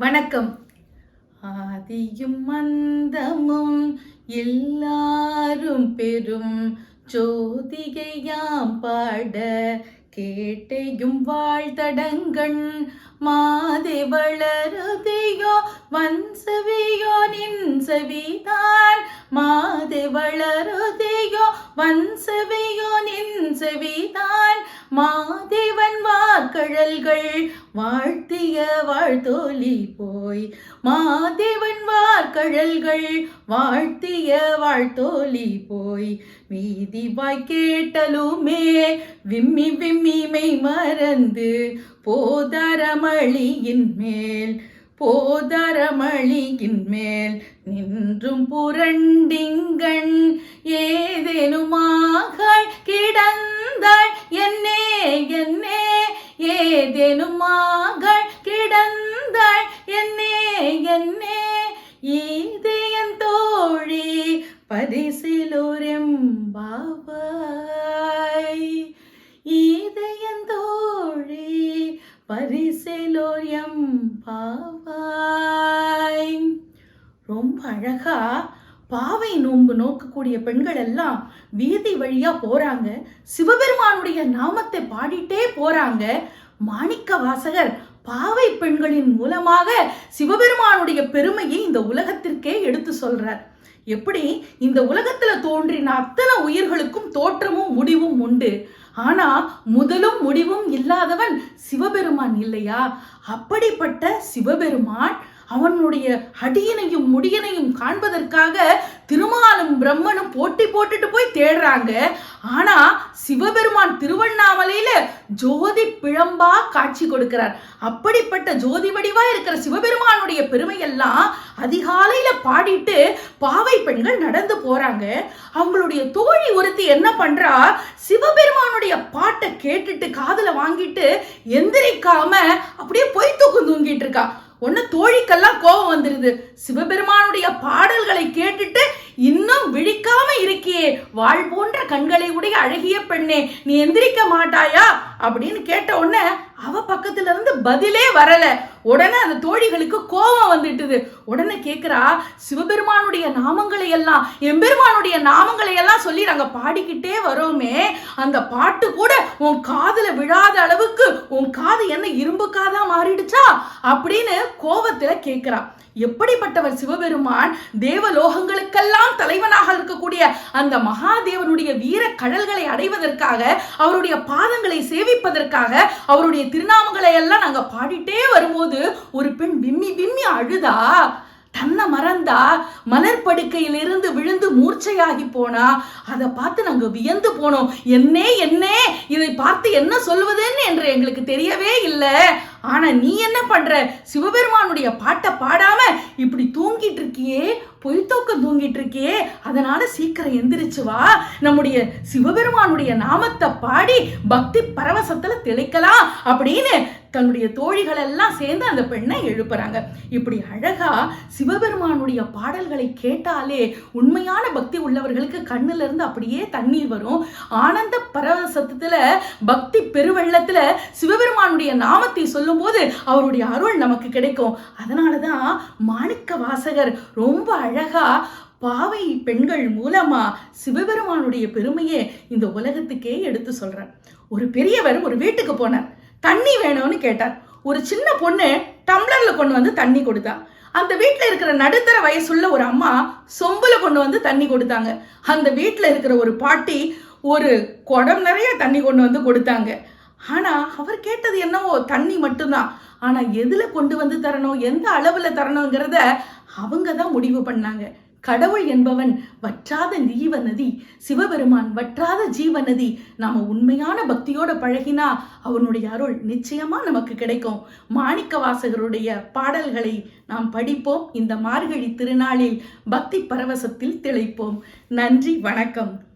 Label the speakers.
Speaker 1: வணக்கம். ஆதியும் மந்தமும் எல்லாரும் பெரும் ஜோதிகையாம் பாட கேட்டையும் வாழ்த்தடங்கண் மாதே வளருதையோ வன்சவியோ நின்சவிதான். மாதே வளருதையோ வன்சவியோ நின்சவிதான். செவிதான் மாதேவன் வாழ்த்திய வாழ்த்தோலி போய் மாதேவன் வார்கழல்கள் வாழ்த்திய வாழ்த்தோலி போய் மீதி வாய் கேட்டலுமே விம்மி விம்மி மெய் மறந்து போதரமளியின் மேல் போதரமளியின் மேல் நின்றும் புரண்டிங்கண் ஏதேனுமாக கிடந்தாள் ஏதேனுமாக கிடந்தாள் என்னே என்னே. ஈதேயன் தோழி பரிசிலோரெம்பாவாய். ஈதயன் தோழி பரிசிலோரெம்பாவாய். ரொம்ப அழகா பாவை நோன்பு நோக்கக்கூடிய பெண்கள் எல்லாம் வீதி வழியா போறாங்க. சிவபெருமானுடைய நாமத்தை பாடிட்டே போறாங்க. மாணிக்க வாசகர் பாவை பெண்களின் மூலமாக சிவபெருமானுடைய பெருமையை இந்த உலகத்திற்கே எடுத்து சொல்றார். எப்படி? இந்த உலகத்துல தோன்றின அத்தனை உயிர்களுக்கும் தோற்றமும் முடிவும் உண்டு. ஆனா முதலும் முடிவும் இல்லாதவன் சிவபெருமான் இல்லையா? அப்படிப்பட்ட சிவபெருமான் அவனுடைய அடியனையும் முடியனையும் காண்பதற்காக திருமாலும் பிரம்மனும் போட்டி போட்டுட்டு போய் தேடுறாங்க. ஆனா சிவபெருமான் திருவண்ணாமலையில ஜோதி பிழம்பா காட்சி கொடுக்கிறார். அப்படிப்பட்ட ஜோதி வடிவா இருக்கிற சிவபெருமானுடைய பெருமையெல்லாம் அதிகாலையில பாடிட்டு பாவை பெண்கள் நடந்து போறாங்க. அவங்களுடைய தோழி ஒருத்தி என்ன பண்றா? சிவபெருமானுடைய பாட்டை கேட்டுட்டு காதுல வாங்கிட்டு எந்திரிக்காம அப்படியே பொய் தூக்கம் தூங்கிட்டு இருக்கா. ஒன்னு தோழிக்கெல்லாம் கோபம் வந்துருது. சிவபெருமானுடைய பாடல்களை கேட்டுட்டு இன்னும் விழிக்காம இருக்கியே. வாழ் போன்ற கண்களை உடைய அழகிய பெண்ணே நீ எந்திரிக்க மாட்டாயா? அப்படின்னு கேட்ட உடனே அவ பக்கத்துல இருந்து பதிலே வரல. உடனே அந்த தோழிகளுக்கு கோபம் வந்துட்டுது. உடனே கேட்குறா சிவபெருமானுடைய நாமங்களை எல்லாம் எம்பெருமானுடைய நாமங்களை எல்லாம் சொல்லி நாங்க பாடிக்கிட்டே வரோமே. அந்த பாட்டு கூட உன் காதில் விழாத அளவுக்கு உன் காது என்ன இரும்பு காதா மாறிடுச்சா? அப்படின்னு கோபத்துல கேட்குறா எப்படிப்பட்டவர் சிவபெருமான் தேவலோகங்களுக்கெல்லாம் தலைவனாக இருக்கக்கூடிய அந்த மகாதேவனுடைய வீர கடல்களை அடைவதற்காக அவருடைய பாதங்களை சேவிப்பதற்காக அவருடைய திருநாமங்களை எல்லாம் நாங்க பாடிட்டே வரும்போது ஒரு பெண் விம்மி விம்மி அழுதா? தன்னை மறந்தா மலர் படுக்கையிலிருந்து விழுந்து மூர்ச்சையாகி போனா அதை பார்த்து நாங்க வியந்து போனோம். என்னே என்னே இதை பார்த்து என்ன சொல்வதுன்னு என்று எங்களுக்கு தெரியவே இல்லை. ஆனா நீ என்ன பண்ற? சிவபெருமானுடைய பாட்டை பாடாம இப்படி தூங்கிட்டு இருக்கியே பொய்த்தோக்கம் தூங்கிட்டு இருக்கியே அதனால சீக்கிரம் எந்திரிச்சு வா. நம்முடைய சிவபெருமானுடைய நாமத்தை பாடி பக்தி பரவசத்துல திளைக்கலாம் அப்படின்னு தன்னுடைய தோழிகள் எல்லாம் சேர்ந்து அந்த பெண்ணை எழுப்புறாங்க. இப்படி அழகா சிவபெருமானுடைய பாடல்களை கேட்டாலே உண்மையான பக்தி உள்ளவர்களுக்கு கண்ணுல இருந்து அப்படியே தண்ணீர் வரும். ஆனந்த பரவசத்துல பக்தி பெருவெள்ளத்துல சிவபெருமானுடைய நாமத்தை சொல்லும்போது அவருடைய அருள் நமக்கு கிடைக்கும். அதனாலதான் மாணிக்க வாசகர் ரொம்ப அழகா பாவை பெண்கள் மூலமா சிவபெருமானுடைய பெருமையை இந்த உலகத்துக்கே எடுத்து சொல்றார். ஒரு பெரியவர் ஒரு வீட்டுக்கு போனார். தண்ணி வேணும்னு கேட்டார் ஒரு சின்ன பொண்ணு டம்ளர்ல கொண்டு வந்து தண்ணி கொடுத்தா. அந்த வீட்டில் இருக்கிற நடுத்தர வயசுள்ள ஒரு அம்மா சொம்புல கொண்டு வந்து தண்ணி கொடுத்தாங்க. அந்த வீட்டில் இருக்கிற ஒரு பாட்டி ஒரு குடம் நிறைய தண்ணி கொண்டு வந்து கொடுத்தாங்க. ஆனால் அவர் கேட்டது என்னவோ தண்ணி மட்டும்தான். ஆனால் எதில் கொண்டு வந்து தரணும் எந்த அளவில் தரணுங்கிறத அவங்க தான் முடிவு பண்ணாங்க. கடவுள் என்பவன் வற்றாத ஜீவ நதி சிவபெருமான் வற்றாத ஜீவ நதி. நாம உண்மையான பக்தியோட பழகினா அவனுடைய அருள் நிச்சயமா நமக்கு கிடைக்கும். மாணிக்க வாசகருடைய பாடல்களை நாம் படிப்போம். இந்த மார்கழி திருநாளில் பக்தி பரவசத்தில் திளைப்போம். நன்றி வணக்கம்.